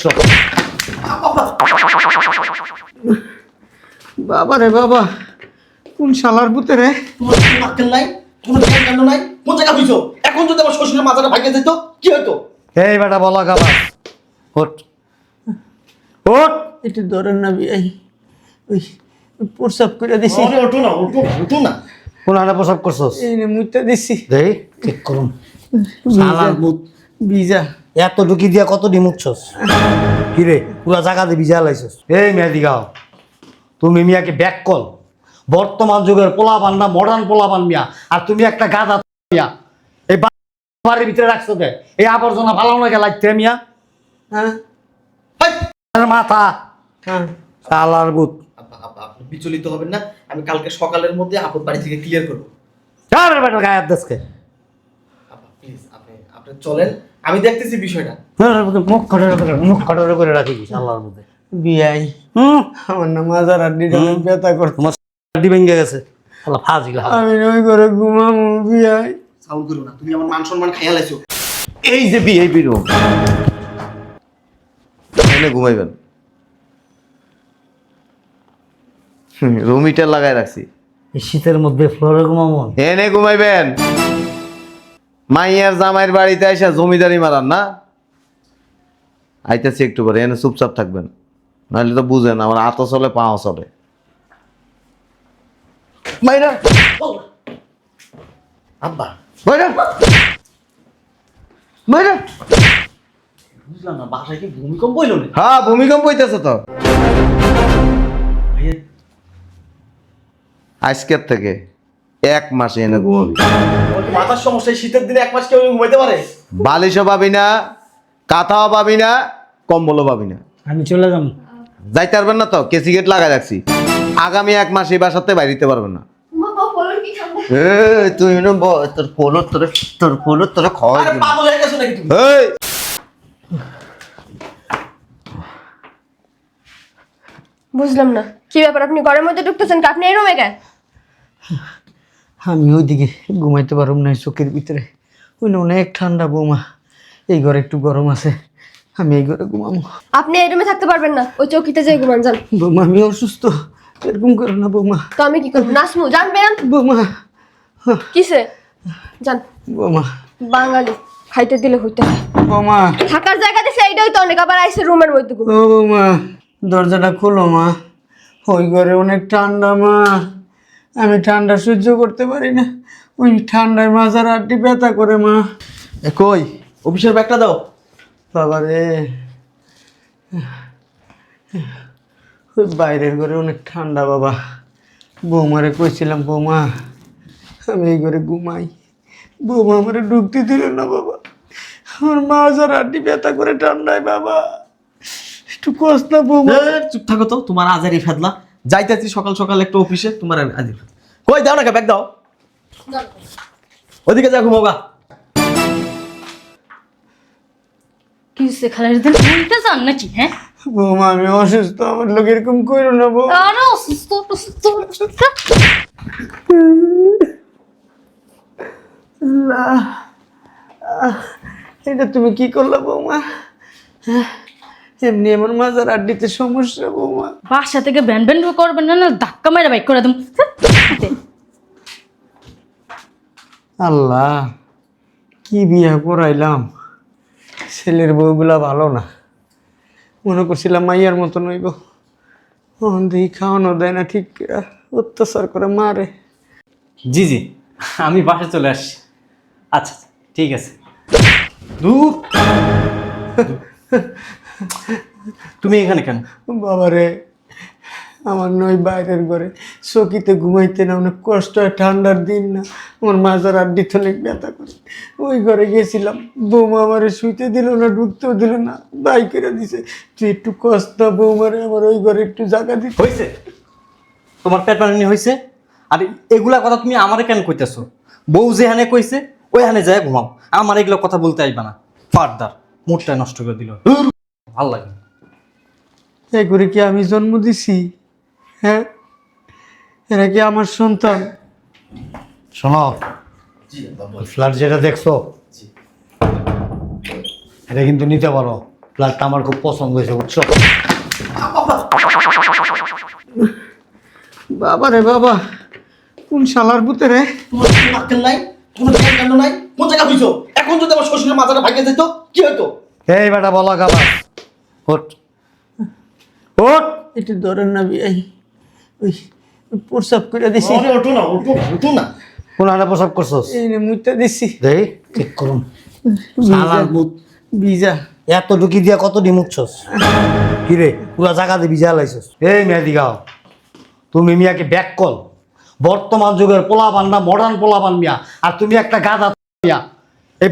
চল। বাবা রে বাবা কোন শালার পুতে রে? তোমার কোনো আক্কেল নাই? কোনো জ্ঞান কাণ্ড নাই? কোন জায়গা হইছো এখন যদি আমার শ্বশুরের মাথাটা ভাঙিয়ে যেত কি হইতো? এই বেটা বলা খাবার ওঠ। ওঠ। একটু ধরেন না বিয়াই। ওই প্রসাব করে দিছি। আরে ওঠো না ওঠো না ওঠো না। কোন হানে প্রসব করছস? এই নে মুইটা দিছি। দেই ঠিক করুন। শালার বিজা এত ঢুকি দিয়া কত ডিমুকছস কি রে পুরা জায়গা দিয়ে ভিজা লাইছস। এই মেয়াদি গাও তুমি মিয়াকে ব্যাক কল বর্তমান যুগের পোলাপান না মডার্ন পোলাপান মিয়া। আর তুমি একটা গাদা মিয়া। এই বাড়ির ভিতরে রাখছো কে? এই আবর্জনা ভালো না গেল মিয়া? হ্যাঁ! মাথা। হ্যাঁ। শালার বুত আপনি বিচলিত হবেন না। আমি কালকে সকালের মধ্যে আপুর বাড়ি থেকে ক্লিয়ার করব। আরে বেটা গায়ের দেশকে আব্বা প্লিজ আপনি আপনি চলেন আমি দেখতেছি বিষয়টা। মুখ খটরে করে মুখ খটরে করে রাখি শালার মধ্যে। বিয়াই। হুম? আমার না মাজার আড্ডিটা অনেক ব্যথা করতো তোমার সাড্ডি ভেঙে গেছে। ফাজিল আমি ওই করে ঘুমামু বিয়াই। সাউন্ড করো না তুমি আমার মান সম্মান খাইয়া লাইছো। এই যে ভিআইপি রুম। এখানে ঘুমাইবেন। রুম হিটার লাগাই রাখছি। এই শীতের মধ্যে ফ্লোরে ঘুমামন এনে ঘুমাইবেন। মাইয়ার জামাইয়ের বাড়িতে এসে জমিদারি মারান না? আইতেছি একটু পরে এনে চুপচাপ থাকবেন। নাহলে তো বুঝেন আমার আতো চলে পাও চলে। মাইরা! আব্বা! মাইরা! মাইরা! বুঝলাম না বাসায় কি ভূমিকম্প হইল না হ্যাঁ ভূমিকম্প হইতেছে তো। আজকের থেকে এক মাসে এনে ঘুমাবি মাথার সমস্যা শীতের দিনে এক মাস কেউ ঘুমাইতে পারে? বালিশও পাবি না কাঁথাও পাবি না কম্বলও পাবি না। আমি চলে যাব। যাইতে পারবেন না তো কেসি গেট লাগা রাখছি। আগামী এক মাস এই বাসাতে বাইরিতে পারবেন না। তুই তোর পোলো তোর তোর পোলো তোর এই, বুঝলাম না। কি ব্যাপার আপনি ঘরের মধ্যে ঢুকতেছেন আপনি এই রুমে কেন আমি ওইদিকে ঘুমাইতে পারব না চোখের ভিতরে। ওই অনেক ঠান্ডা বৌমা। এই ঘরে একটু গরম আছে আমি এই ঘরে ঘুমাবো। আপনি এই রুমে থাকতে পারবেন না ওই চৌকিতে যেয়ে ঘুমান যান। বৌমা আমি অসুস্থ এরকম করো না বৌমা। তো আমি কি করব? নাচমু জানবেন? বৌমা কিসে? যান। বৌমা। বাঙালি খাইতে দিলে হইতে হয়। বৌমা। থাকার জায়গা দিছে এইটাই তো অনেক আবার আইসে রুমের মধ্যে ঘুম বৌমা দরজাটা খোলো মা। ওই ঘরে অনেক ঠান্ডা মা। আমি ঠান্ডা সহ্য করতে পারি না। ওই ঠান্ডায় মাজার আড্ডি ব্যথা করে মা। কই? অফিসের ব্যাগটা দাও। বাবা রে। ওই বাইরের ঘরে অনেক ঠান্ডা বাবা। বৌমারে কইছিলাম বৌমা আমি এই ঘরে ঘুমাই। বৌমা আমারে ঢুকতে দিল না বাবা। আমার মাজার আড্ডি ব্যথা করে ঠান্ডায় বাবা। একটু কষ্ট না বৌমা। চুপ থাকো তো তোমার আজারি ফেদলা। যাইতেছি সকাল সকাল একটা অফিসে তোমার আজারি কই দাও না ব্যাগ দাও। ওদিকে যা ঘুমাবা। কি খালার দিন বলতে চান নাকি হ্যাঁ? বৌমা আমি অসুস্থ আমার লোক এরকম করো না বউ আরে অসুস্থ অসুস্থ অসুস্থ। এটা তুমি কি করলা বৌমা? হ্যাঁ, এমনি আমার মাজার আড্ডিতে সমস্যা বৌমা। বাসা থেকে ব্যান ব্যান করবেন না না ধাক্কা মেরে বাইক করে দেবো। আল্লাহ কি বিয়া করাইলাম? ছেলের বউগুলা ভালো না। মনে করছিলাম মাইয়ার মতন হইব। ওখান থেকে খাওয়ানো দেয় না ঠিক অত্যাচার করে মারে। জি জি আমি বাসে চলে আসছি। আচ্ছা ঠিক আছে। দূর তুমি এখানে কেন? বাবারে আমার নই বাইরের ঘরে। চকিতে ঘুমাইতে না অনেক কষ্ট হয় ঠান্ডার দিন না। আমার মাজার আড্ডিতে অনেক ব্যথা করে। ওই ঘরে গেছিলাম। বৌমা আমারে শুইতে দিল না ঢুকতেও দিল না বাই করে দিছে। তুই একটু কষ্ট বৌমারে আমার ওই ঘরে একটু জায়গা দিতে। হয়েছে তোমার পেট পানি হয়েছে আর এগুলা কথা তুমি আমারে কেন কইতেছো? বউ যেখানে কইছে ওইখানে যায় ঘুমাও। আমার এগুলো কথা বলতে আসবে না। ফার্দার মুডটা নষ্ট করে দিল। ভালো লাগে। এই করে কি আমি জন্ম দিছি? হ্যাঁ? এরা কি আমার সন্তান? শোনো ফ্ল্যাট যেটা দেখছ এটা কিন্তু নিতে পারো। ফ্ল্যাটটা আমার খুব পছন্দ হয়েছে বুঝছ? বাবা রে বাবা কোন শালার পুতে রে? তোমার কোনো আক্কেল নাই? কোনো জ্ঞান নাই? কোন জায়গা এখন যদি আমার শ্বশুরের মাথাটা ভাঙে যেত কি হতো এই বেটা বলা খাবার ওঠ। ওঠ। একটু ধরেন না বিয়াই। ওই প্রসাব করে দিছি। আরে ওঠো না ওঠো ওঠো না। কোন হানে প্রসাব করছস? এই নে মুইতা দিছি। দেই ঠিক করুন। এত ঢুকি দিয়া কত ডিমুচ্ছস কি রে পুরা জায়গা দিয়ে ভিজা লাইছস? এই মেহেদি গাও তুমি মিয়াকে ব্যাক কল বর্তমান যুগের পোলা বান্না মডার্ন পোলা বান মিয়া। আর তুমি একটা গাদা মিয়া। এই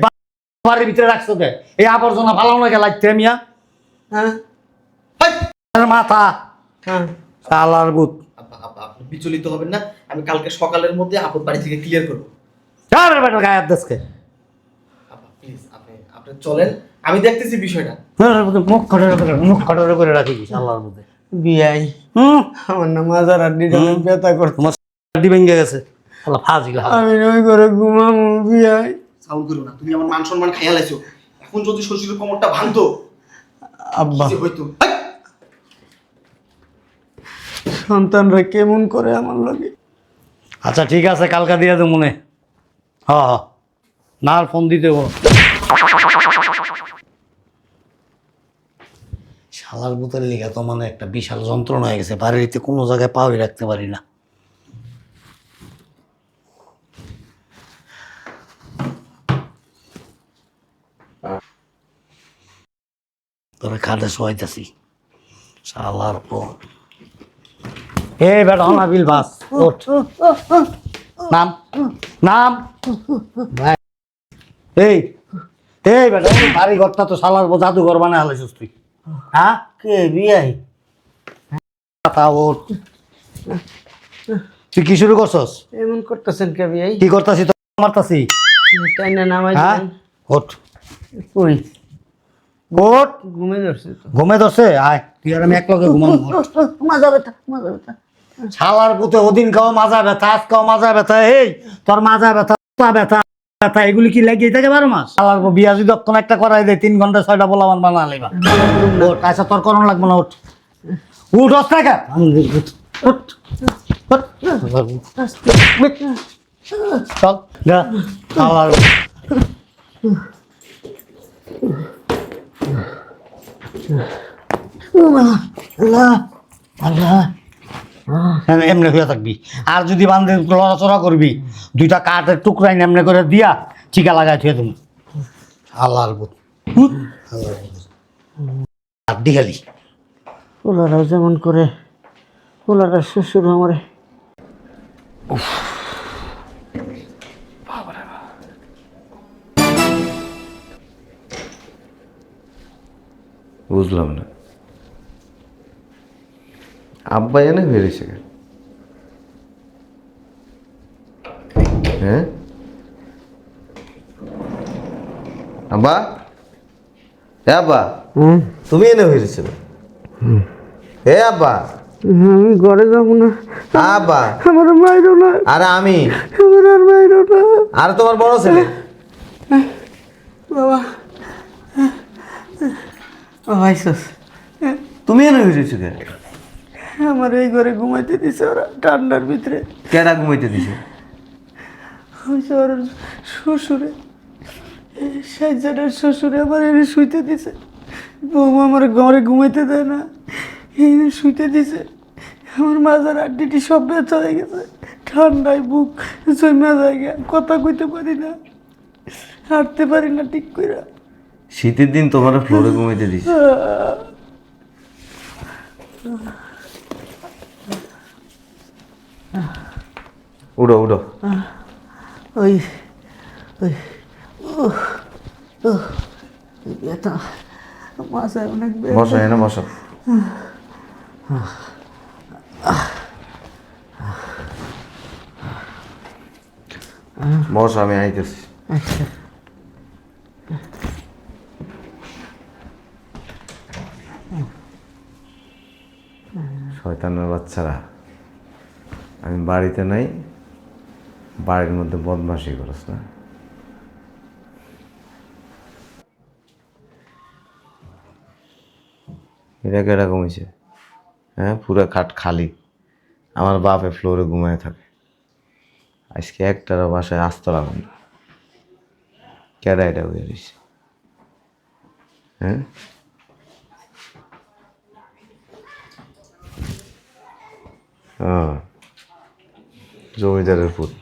বাড়ির ভিতরে রাখছো কে এই আবর্জনা ফালাও না কে লাগতে মিয়া। হ্যাঁ। মাথা। হ্যাঁ। আব্বা, আপনি বিচলিত হবেন না আমি কালকে সকালের মধ্যে আপন বাড়ি থেকে ক্লিয়ার করব। চার বেটার গায়ের দেশকে আব্বা প্লিজ আপনি আপনি চলেন। আমি দেখতেছি বিষয়টা। মুখ খটরে করে মুখ খটরে করে রাখি শালার বুতে বিয়াই। হুম? আমার না মাজার অনেক ব্যথা করতো তোমার সাড্ডি ভেঙে গেছে। শালা ফাজি আমি না ওই করে ঘুমামু বিয়াই। সাউন্ড করো না তুমি আমার মান সম্মান খাইয়া লাইছো। এখন যদি শ্বশুরের কোমরটা ভাঙতো আব্বা। হইতো সন্তানরা কেমন করে আমার লাগে? আচ্ছা ঠিক আছে কালকা দিয়ে দে মনে। হ হ। না আর ফোন দিতে বলো শালার বুতের লিগা তো মানে একটা বিশাল যন্ত্রণা হয়ে গেছে বাড়িতে কোনো জায়গায় পাওয়াই রাখতে পারি না। তোরে খাটে শোয়াইতেছি শালার পর। এ বেটা অনাবিল বাস ওঠ। নাম নাম। এই এই বেটা বাড়ি ঘরটা তো শালার জাদুঘর বানায় হালাইছিস তুই। হ্যাঁ? কে বিয়াই? তা ওঠ। তুই কি শুরু করছস? এমন করতেছেন কে বিয়াই? কি করতাছি তো মারতাছি? তাই না নামাই হ্যাঁ? ওঠ। কই? ওঠ ঘুমে ধরছে ঘুমে ধরছে? আয়। তুই আর আমি এক লগে ঘুমাবো ওঠ। মাজা ব্যথা মাজা ব্যথা শালার পুতে ওদিন খাও মাজা ব্যথা আজ খাও মাজা ব্যথা এই তোর মাজা ব্যথা পা ব্যথা ব্যথা এগুলি কি লাগিয়ে থাকে বারো মাস? পর বিয়া যদি অক্ষণ একটা করাই দেয় তিন ঘণ্টা ছয়টা বলা মান বানা লাইবা ওঠ আচ্ছা তোর করণ লাগবে না ওঠ উঠ অস টাকা চল যা। শালার আল্লাহ আল্লাহ হ্যাঁ, এমনি হয়ে থাকবি। আর যদি বান্ধে লড়াচড়া করবি দুইটা কাঠের টুকরাই এমনি করে দিয়া চিকা লাগাই থুয়ে তুমি আল্লাহর বুত আড্ডি খালি ওলারা যেমন করে ওলারা শ্বশুর আমারে। বুঝলাম না। আব্বা এনে বেরিয়েছে হ্যাঁ? আব্বা? এ আব্বা তুমি এনে বেরিয়েছিল হে আব্বা। আমি ঘরে যাব না। আব্বা। আমার মাইরো না। আরে আমি? আমার আর না। আর তোমার বড় ছেলে? বাবা। ভাইসস তুমি এনে বেরিয়েছো কেন? আমার এই ঘরে ঘুমাইতে দিছে ওরা ঠান্ডার ভিতরে। কেডা ঘুমাইতে দিছে? হয়েছে ওর শ্বশুরে সাইজানের শ্বশুরে আমার এনে শুইতে দিছে। বৌমা আমার ঘরে ঘুমাইতে দেয় না এনে শুইতে দিছে। আমার মাজার আড্ডিটি সব ব্যথা হয়ে গেছে ঠান্ডায় বুক জমা জায়গা কথা কইতে পারি না হাঁটতে পারি না ঠিক করে শীতের দিন তোমার ফ্লোরে ঘুমাইতে দিছে উড়ো উড়ো। ওই ওই ব্যথা অনেক ব্যথা। বসো এনে বসো। বসো আমি আইতেছি। শয়তানের বাচ্চারা। আমি বাড়িতে নাই, বাড়ির মধ্যে বদমাশি করস না। এটা কেটা ঘুমাইছে হ্যাঁ পুরো খাট খালি। আমার বাপে ফ্লোরে ঘুমায় থাকে। আজকে একটারও বাসায় আসতে লাগুন কেডা এটা হয়ে হ্যাঁ? জমিদারের পুত।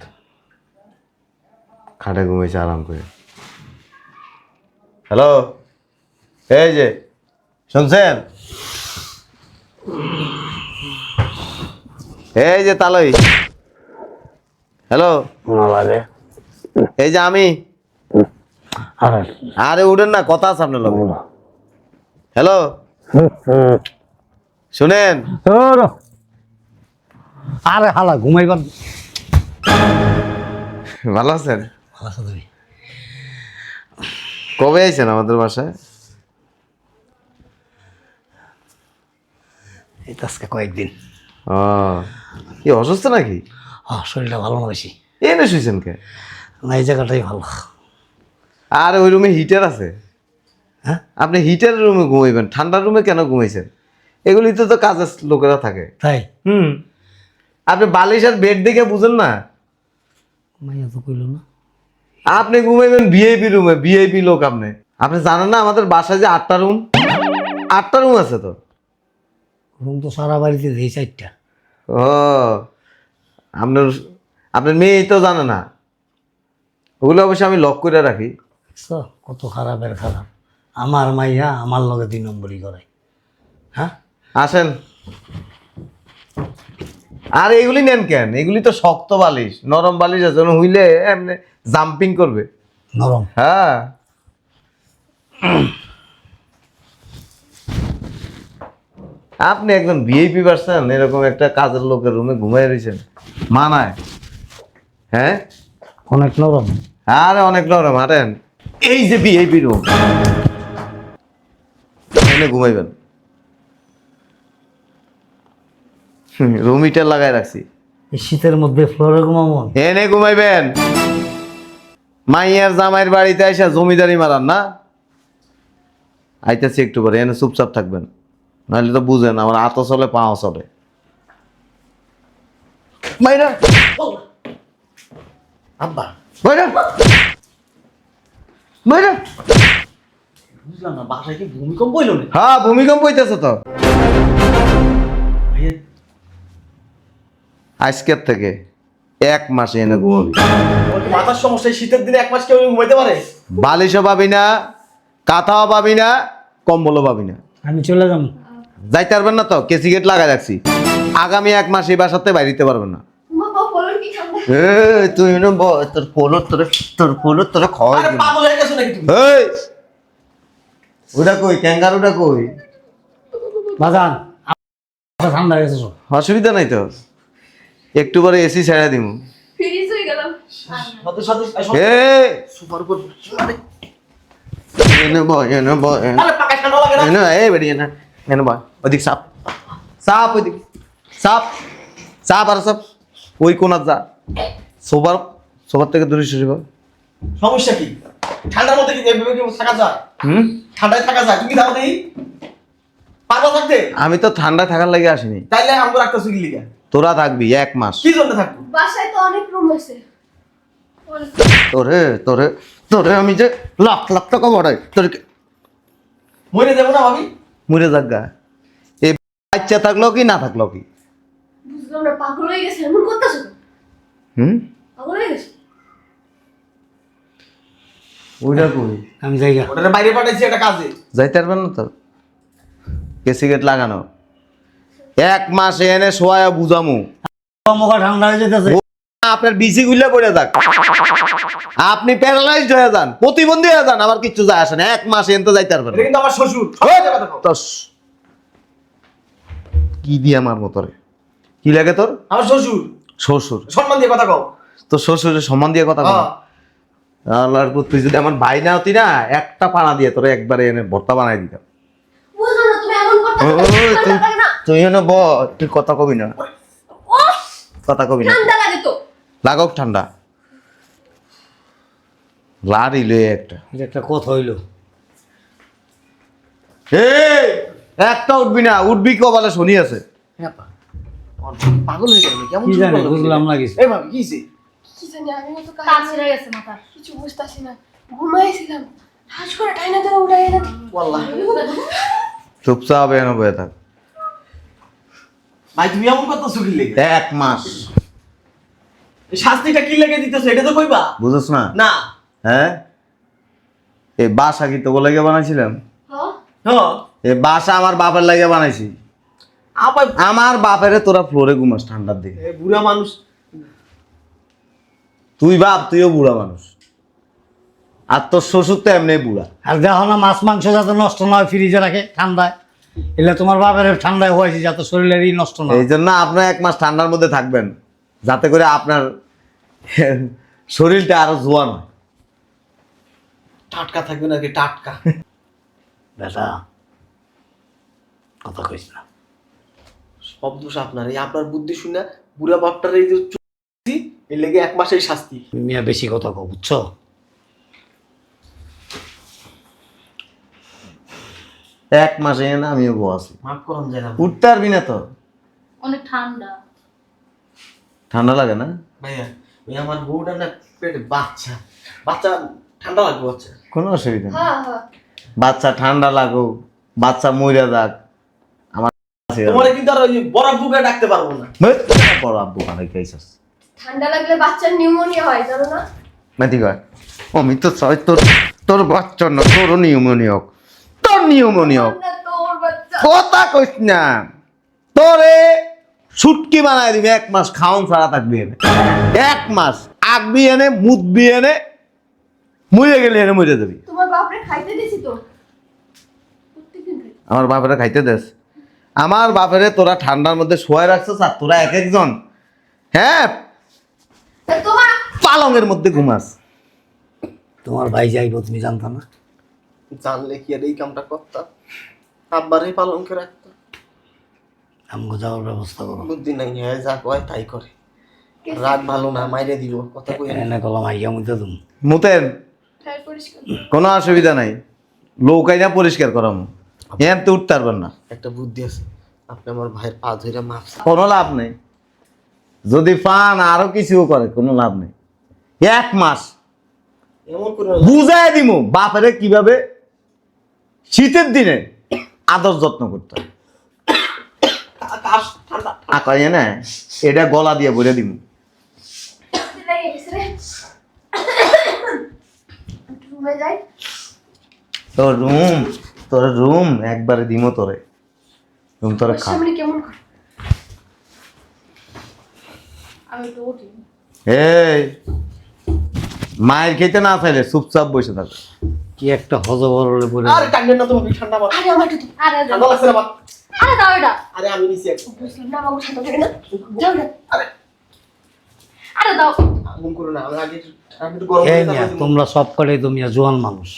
খাটে ঘুমাইছে আরাম করে। হ্যালো? এই যে শুনছেন? এই যে তালই। হ্যালো? এই যে আমি। আরে উঠেন না কথা আছে আপনার হ্যালো? শুনেন? আরে হালা ঘুমাইবার ভালো আছেন? ভালো আছো তুমি? কবে আইছেন আমাদের বাসায়? এই তো আজকে কয়েকদিন। ও কি অসুস্থ নাকি? হ্যাঁ শরীরটা ভালো না বেশি। এনে শুয়েছেন কে? না এই জায়গাটাই ভালো। আর ওই রুমে হিটার আছে? হ্যাঁ? আপনি হিটারের রুমে ঘুমাইবেন ঠান্ডার রুমে কেন ঘুমাইছেন? এগুলিতে তো কাজের লোকেরা থাকে। তাই? হুম। আপনি বালিশ আর বেড দেখে বুঝেন না? মাইয়া তো কইল না। আপনি ঘুমাইবেন ভিআইপি রুমে ভিআইপি লোক আপনি। আপনি জানেন না আমাদের বাসায় যে আটটা রুম আটটা রুম আছে তো। রুম তো সারা বাড়িতে দেই চারটা। ও আপনার আপনার মেয়ে তো জানে না। ওগুলো অবশ্য আমি লক করে রাখি। কত খারাপের খারাপ। আমার মাইয়া আমার লগে দুই নম্বরই করে। হ্যাঁ? আসেন। আর এগুলি নেন কেন? এগুলি তো শক্ত বালিশ নরম বালিশ আছে হইলে এমনি জাম্পিং করবে। নরম। হ্যাঁ। আপনি একজন ভিআইপি পারছেন এরকম একটা কাজের লোকের রুমে ঘুমাই রয়েছেন মানায়। হ্যাঁ? অনেক নরম। আরে অনেক নরম হাঁটেন। এই যে ভিআইপি রুম এনে ঘুমাইবেন। রুম হিটার লাগাই রাখছি। এই শীতের মধ্যে ফ্লোরে ঘুমাবো? এনে ঘুমাইবেন। মাইয়ার জামাইয়ের বাড়িতে এসে জমিদারি মারান না? আইতেছি একটু পরে এনে চুপচাপ থাকবেন। নাহলে তো বুঝেন আমার হাতও চলে পাও চলে। মাইরা! আব্বা। মাইরা! মাইরা! বুঝলাম না বাসায় কি ভূমিকম্প হইল না হ্যাঁ ভূমিকম্প হইতেছে তো। আজকের থেকে এক মাসে এনে ঘুমাবি। মাথার সমস্যা শীতের দিনে এক মাস কেউ ঘুমাইতে পারে? বালিশও পাবি না কাঁথাও পাবি না কম্বলও পাবি না। আমি চলে যাব। যাইতে পারবেন না তো? কেসি গেট লাগাই রাখছি। আগামী এক মাস এই বাসাতে বাইরিতে পারবেন না। তুই তোর পোলো তোর তোর পোলো তোর খাওয়াই আরে দিবো। পাগল হয়ে গেছো নাকি তুমি? এই ওটা কই? বাজান হয়ে গেছে সব। অসুবিধা নাই তো? একটু পরে এসি ছেড়ে দিব ফ্রিজ হয়ে গেলাম। সাথে সাথে এই সুপার উপর আরে। এনে বয় এনে বয় এনে। আরে পাকা ঠান্ডা লাগে না। এনে এই বেরিয়ে না। এনে বয় ওদিক সাপ সাপ ওদিক সাপ সাপ আর সাপ ওই কোনার যা। সোবার সোবার থেকে দূরে সরিব সমস্যা কি? ঠান্ডার মধ্যে কি এভাবে কি থাকা যায়? হুম? ঠান্ডায় থাকা যায়? তুমি দাও নেই পারবা থাকতে? আমি তো ঠান্ডায় থাকার লাগে আসিনি। তাইলে আমরা রাখতে সুগি লিগা? তোরা থাকবি এক মাস। কি জন্য থাকব? বাসায় তো অনেক রুম আছে। তোরে তোরে তোরে আমি যে লাখ লাখ টাকা বাড়াই তোর মরে দেবো না ভাবি? মুড়ে যাগা এই বাচ্চা থাকল কি না থাকল কি? বুঝলাম না পাগল হয়ে গেছে এমন করতেছো হুম? পাগল হয়ে গেছে? ওইটা কই? আমি জায়গা ওটা বাইরে পাঠাইছি একটা কাজে। যাইতে পারবেন না তো? কেসি গেট লাগানো? এক মাস এনে শোয়া বুঝামু। মুখা ঠান্ডা হয়ে যেতেছে। আপনার বিসি গুলা পড়ে যাক। আপনি প্যারালাইজড হয়ে যান প্রতিবন্ধী হয়ে যান আমার কিচ্ছু যায় আসে না। এক মাস এনতে যাইতে পারবেন এটা কিন্তু আমার শ্বশুর। কও। কি দিয়ে আমার মতো রে? কি লাগে তোর? আমার শ্বশুর। শ্বশুর। সম্মান দিয়ে কথা কও। তোর শ্বশুরের সম্মান দিয়ে কথা বল হ্যাঁ। আল্লাহর পুত, তুই যদি আমার ভাই না হতি না একটা পাড়া দিয়ে তোরে একবারে এনে ভর্তা বানাই দিতাম। তুমি এমন করতেছো ওই, ওই, ঠান্ডা তুই- লাগে না তুই এনে ব তুই কথা কবি না। কথা কবি না। ঠান্ডা লাগে তো। লাগাক ঠান্ডা। লাড়ি লয়ে একটা। একটা কথা হইল? এই একটা উঠবি না উঠবি কপালে শনি আছে। হ্যাঁ পাগল হয়ে গেল কেমন বুঝলাম তুমি? না কিছু। এই ভাবি কি হইছে? কি জানি আমিও তো কাজ কাজ ছেড়ে গেছে মাথা কিছু বুঝতেছি না। ঘুমাইছিলাম। ঠাস করে টাইনা ধরে উঠাই না চুপচাপ এনে বয়ে থাক। ভাই তুমি এমন কথা সুখী লেগে? এক মাস। এই শাস্তিটা কি লেগে দিতেছো এটা তো কইবা? বুঝছ না? না। হ্যাঁ? এই বাসা কি তোকে লাগে বানাইছিলাম? হ্যাঁ। হ্যাঁ বাসা আমার বাপের লাগে বানাইছি। আমার বাপেরে তোরা ফ্লোরে ঘুমাস ঠান্ডার দিকে। বুড়া মানুষ। তুই বাপ তুইও বুড়া মানুষ। আর তোর শ্বশুর তো এমনি বুড়া। আর দেখো না মাছ মাংস যাতে নষ্ট না হয় ফ্রিজে রাখে ঠান্ডায়। এলে তোমার বাপের ঠান্ডায় হয়েছে যাতে শরীরেরই নষ্ট না এই জন্য আপনার এক মাস ঠান্ডার মধ্যে থাকবেন যাতে করে আপনার শরীরটা আরও জোয়ান হয়। টাটকা থাকবে নাকি? টাটকা। বেটা কথা কইস না। সব দোষ আপনার এই আপনার বুদ্ধি শুনে বুড়া বাপটার এই যে এর লেগে এক মাসের শাস্তি। তুমি মিয়া বেশি কথা কও বুঝছ? এক মাসে না আমিও বউ আছি। মাফ করুন উঠতে পারবি না তো? অনেক ঠান্ডা। ঠান্ডা লাগে না? ভাইয়া ওই আমার বউটা না পেটে বাচ্চা। বাচ্চা ঠান্ডা লাগবে বাচ্চা। কোনো অসুবিধা নেই। হ্যাঁ হ্যাঁ। বাচ্চা ঠান্ডা লাগুক বাচ্চা মইরা যাক আমার। তোমার কিন্তু আর ওই বরফ বুকে ডাকতে পারব না। মেত, বড় আব্বু কানে খাইছস ঠান্ডা লাগলে বাচ্চার নিউমোনিয়া হয় জানো না? মেথি কয়? আমি তো চাই তোর তোর বাচ্চা না তোর নিউমোনিয়া হোক। তোর নিউমোনিয়া। হোক না তোর বাচ্চা। কথা কইস না। তোরে ছুটকি বানাই দিবি এক মাস খাওন ছাড়া থাকবি এনে। এক মাস আগবি এনে মুদবি এনে মরে গেলে এনে মরে যাবি। তোমার বাপরে খাইতে দিছি তো। আমার বাপেরা খাইতে দেস। আমার বাপেরে তোরা ঠান্ডার মধ্যে শোয়াই রাখছিস আর তোরা এক একজন। হ্যাঁ? পালঙের মধ্যে ঘুমাস। তোমার ভাই যাইবো তুমি জানতো না? জানলে কি আর এই কামটা করতাম? আব্বারই রাখতাম আমগো যাওয়ার ব্যবস্থা করো। বুদ্ধি নাই হ্যাঁ যা কয় তাই করে। রাগ ভালো না মাইরে দিব কথা কই এনে কলম আইয়া মধ্যে তুমি মুতেন কোনো অসুবিধা নাই। লৌকাই না পরিষ্কার করাম। এম তো উঠতে পারবেন না। একটা বুদ্ধি আছে আপনি আমার ভাইয়ের পা ধরে মাপ কোনো লাভ নেই। যদি পান আরও কিছু করে কোনো লাভ নেই। এক মাস। এমন করে বুঝাই দিমু বাপেরে কীভাবে শীতের দিনে আদর যত্ন করতে হয়। না এটা গলা দিয়ে বলে যাই তোর রুম তোর রুম একবারে দিমো তোরে। রুম তোরে খা। কেমন মায়ের খেতে না চাইলে চুপচাপ বসে থাকো। কি একটা হজবরলে পড়ে আরে টাঙ্গেন না তোমাকে ঠান্ডা মার আরে আমার আরে ঠান্ডা লাগছে না আরে দাও এটা। আরে আমি নিছি এক বুঝলাম না বাবু ঠান্ডা লাগে না। যাও না আরে। আরে দাও। আগুন করো না আমি আগে আমি একটু গরম করে মিয়া তোমরা সব কটাই তো মিয়া জোয়ান মানুষ।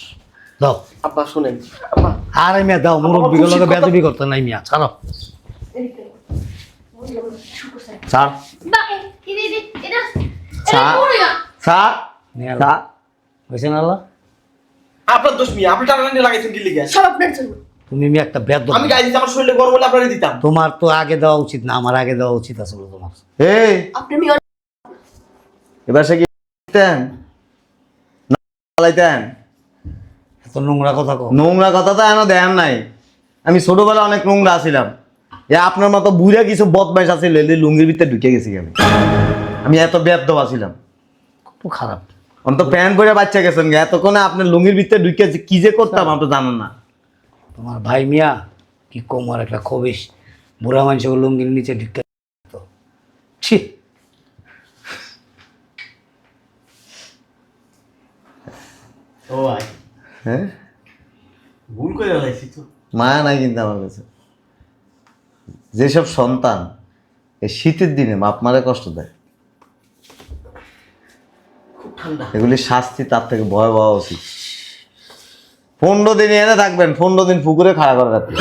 দাও। আব্বা শুনেন। আব্বা। আরে মিয়া দাও মুরব্বী গুলোকে বেদবি করতে নাই মিয়া ছাড়ো। স্যার স্যার করো স্যার স্যার হয়েছে না আল্লাহ? আপনার দোষ মিয়া আপনি টাকা নিয়ে লাগাইছেন কি লিগে? সব আপনার জন্য। তুমি মিয়া একটা বেদ আমি গায়ে দিতে আমার শরীরে গরম হলে আপনারই দিতাম। তোমার তো আগে দেওয়া উচিত না আমার আগে দেওয়া উচিত আসলে তোমার। এই আপনি মেয়ে এবার সে কি দিতেন না চালাইতেন এত নোংরা কথা কো নোংরা কথা তো এখনও দেন নাই। আমি ছোটবেলা অনেক নোংরা আছিলাম এ আপনার মতো বুড়ে কিছু বদমাইশ আছিল লুঙ্গির ভিতরে ঢুকে গেছি আমি। আমি এত ব্যর্থ আছিলাম খুব খারাপ। অন্ত প্যান্ট পরে বাচ্চা গেছেন গে এতক্ষণে আপনার লুঙ্গির ভিতরে ঢুকিয়ে কি যে করতাম আপনি জানেন না। তোমার ভাই মিয়া কি কোমর একটা খবিস বুড়া মানুষ লুঙ্গির নিচে ঢুকে ছি। ও ভাই। হ্যাঁ? ভুল করে লাইছি তো। মায়া নাই কিন্তু আমার কাছে। যেসব সন্তান এই শীতের দিনে বাপ মারে কষ্ট দেয় এগুলি শাস্তি তার থেকে ভয়াবহ উচিত। পনেরো দিন এনে থাকবেন পনেরো দিন পুকুরে খাড়া করে রাখবেন।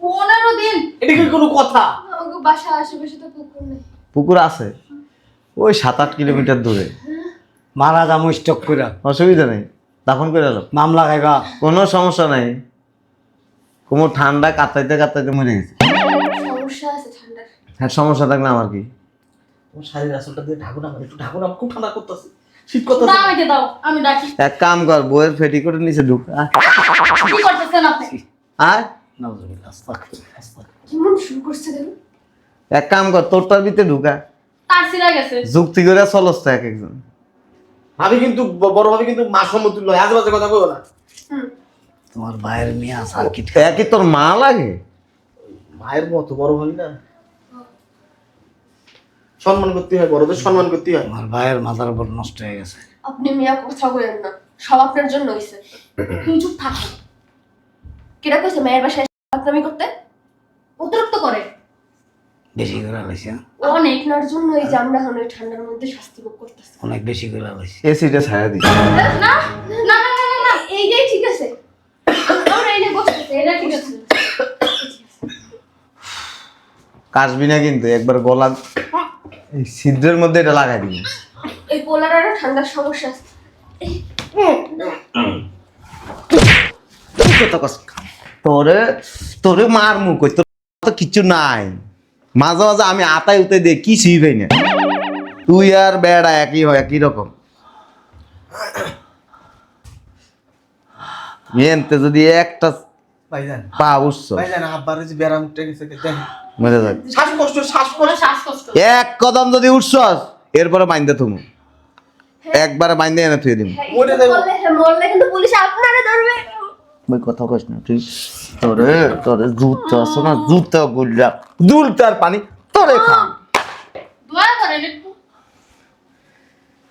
পনেরো দিন? এটা কি কোনো কথা? বাসা আশেপাশে তো পুকুর নেই। পুকুর আছে। ওই সাত আট কিলোমিটার দূরে। মারা যাব স্টক করে অসুবিধা নেই। দাফন করে এলো। মামলা খাইবা। কোনো সমস্যা নাই। কোমর ঠান্ডা কাতাইতে কাতাইতে মরে গেছে। সমস্যা আছে ঠান্ডার। হ্যাঁ সমস্যা থাকলে আমার কি? শাড়ির আসলটা দিয়ে ঢাকুন আমার একটু ঢাকুন আমার খুব ঠান্ডা করতেছে। শীত আমাকে দাও আমি ডাকি এক কাম কর বইয়ের ফেটি করে নিচে ঢুক। কি করতেছেন আপনি? আয়। কেমন শুরু করছে দেখো এক কাম কর তোরটার ভিতরে ঢুকা তার সিরা গেছে। যুক্তি করে চলস তো এক একজন। ভাবি কিন্তু বড় ভাবি কিন্তু মা সমতুল্য আজে বাজে কথা কইও না। তোমার ভাইয়ের মিয়া সার্কিট একই তোর মা লাগে? মায়ের মতো বড় ভাবি না। সম্মান করতে হয় বড়দের সম্মান করতে হয়। তোমার ভাইয়ের মাথার উপর নষ্ট হয়ে গেছে। আপনি মিয়া কথা বলেন না। সব আপনার জন্য হইছে। তুমি চুপ থাক। কেটা কইছে মায়ের বাসায় আপনি করতে? অতিরিক্ত করে। বেশি করে লাইছে অনেক নার জন্য এই যে আমরা এখন এই ঠান্ডার মধ্যে শাস্তি ভোগ করতেছি। অনেক বেশি করে লাইছে। এসিটা ছায়া দিস না না না না না না এইটাই ঠিক আছে। আমরা এনে বসতেছি এটা ঠিক আছে। কাশবি না কিন্তু একবার গলা এই ছিদ্রের মধ্যে এটা লাগাই দিবি। এই পোলারেরও ঠান্ডার সমস্যা আছে। তোরে তোরে মার মুখ তোর তো কিছু নাই। মাঝে মাঝে আমি আতাই উতাই দিয়ে কি শিখাই না। তুই আর বেড়া একই হয় একই রকম। মেনতে যদি একটা ভাইজান পা উঠছ। ভাইজান আব্বার যে ব্যারাম উঠে গেছে দেখেন মরে যাক শ্বাসকষ্ট শ্বাসকষ্ট। শ্বাসকষ্ট। এক কদম যদি উঠছস এরপরে বাইন্দে তুমি একবারে বাইন্দে এনে থুয়ে দিব হ্যাঁ, মরে যাব। হ্যাঁ, মরলে কিন্তু পুলিশ আপনারে ধরবে। কথা কইস না তুই তোরে তোরে জুত আছে না জুত গুল্লা দুলতার পানি তোরে খা। দোয়া করেন একটু।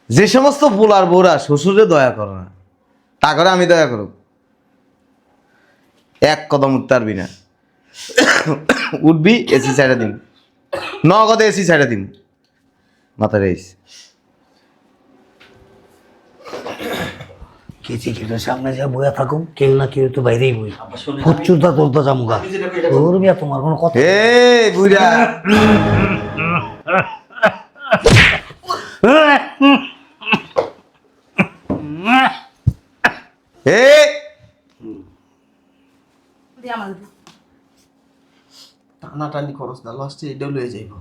যে সমস্ত পোলার বউরা শ্বশুরে দয়া করে না তা করে আমি দয়া করব এক কদম উঠতে পারবি না। উঠবি এসি সাইডে দিন নগদে এসি সাইডে দিন মাথা রেস কেচি কেটে সামনে যা বইয়া থাকুম কেউ না কেউ তো বাইরেই বই। যামুগা তোর মিয়া তোমার কোনো কথা এ বুড়া এ! আমার টানাটানি খরচ না লাস্টে এটাও লয়ে যাইব।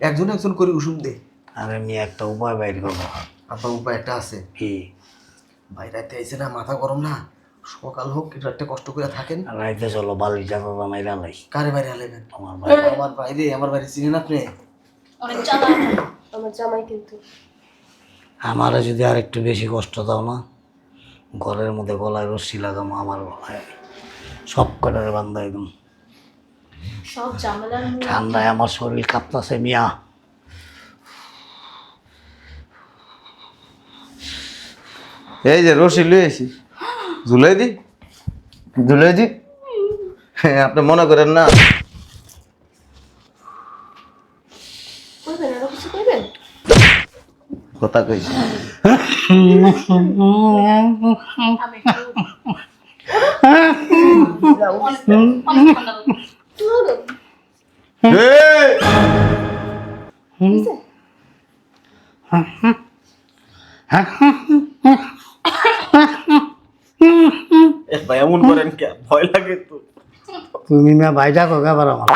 একজন একজন করে উসুম দে। আরে আমি একটা উপায় বাইর করব। আপনার উপায় একটা আছে। কি? বাইরাতে আইসে না মাথা গরম না? সকাল হোক একটু একটা কষ্ট করে থাকেন। রাইতে চলো বালি চাঁদা মাইরা লাই। কারে বাইরে হালাইবেন আমার ভাই আমার বাইরে আমার বাইরে চিনেন আপনি? অনেক আমার জামাই কিন্তু। আমারে যদি আর একটু বেশি কষ্ট দাও না ঘরের মধ্যে গলায় রশ্মি লাগাম আমার গলায়। সব কটারে বান্ধা একদম সব ঝামেলার মূল ঠান্ডায় আমার শরীর কাঁপতাছে মিয়া। এই যে রশি লুয়ে এসি ঝুলাই দি। ঝুলাই দি? হ্যাঁ, আপনি মনে করেন না? কথা কইছি। আমি এমন করেন কে? ভয় লাগে তো। তুমি না ভাইটা কোকা পারো আমার?